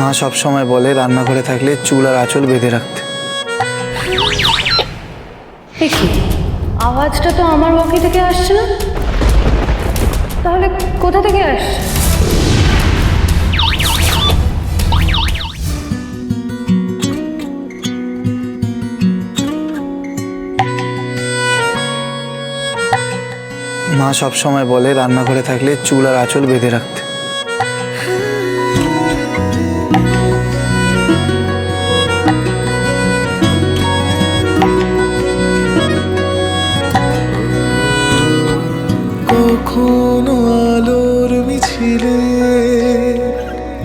মা সব সময় বলে রান্নাঘরে থাকলে চুল আর আঁচল বেঁধে রাখতে। আওয়াজটা তো আমার বকি থেকে আসছে না? তাহলে কোথা থেকে আসছে? মা সব সময় বলে রান্নাঘরে থাকলে চুল আর আঁচল বেঁধে রাখতে।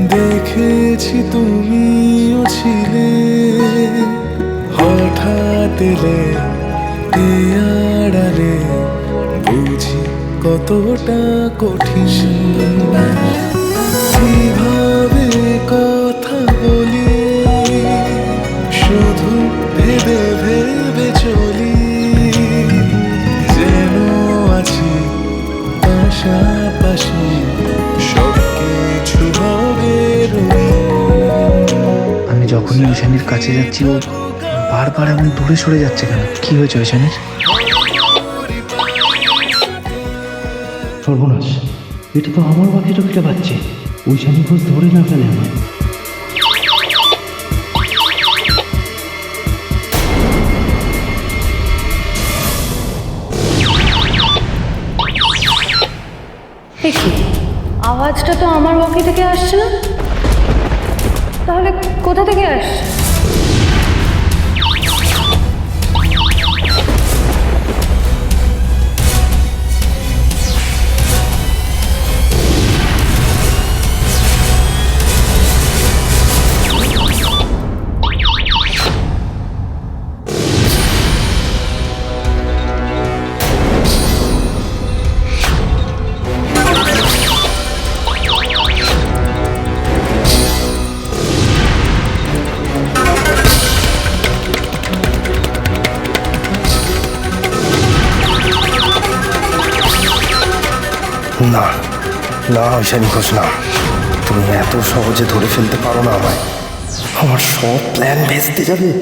দেখেছি তুমিও ছিলে। হঠাৎ এলে আড়ালে বুঝি কতটা কঠিন। কীভাবে কথা বলি, শুধু ভেবে ভেবে চলি। যেন আছি পাশাপাশি। যখনই ঈশানির কাছে যাচ্ছি ও বারবার এমন দূরে সরে যাচ্ছে কেন? কি হয়েছে ঈশানির? সর্বনাশ। এটা তো আমার বাকি টকিটা পাচ্ছে। ওই শানি ঘোষ ধরে না ফেলে আমার আওয়াজটা তো আমার বকি থেকে আসছে না? তাহলে কোথা থেকে আসছে? না। না ঈশানী ঘোষ না তুমি এত সহজে ধরে ফেলতে পারো না আমায়। আমার সব প্ল্যান ভেস্তে যাবে।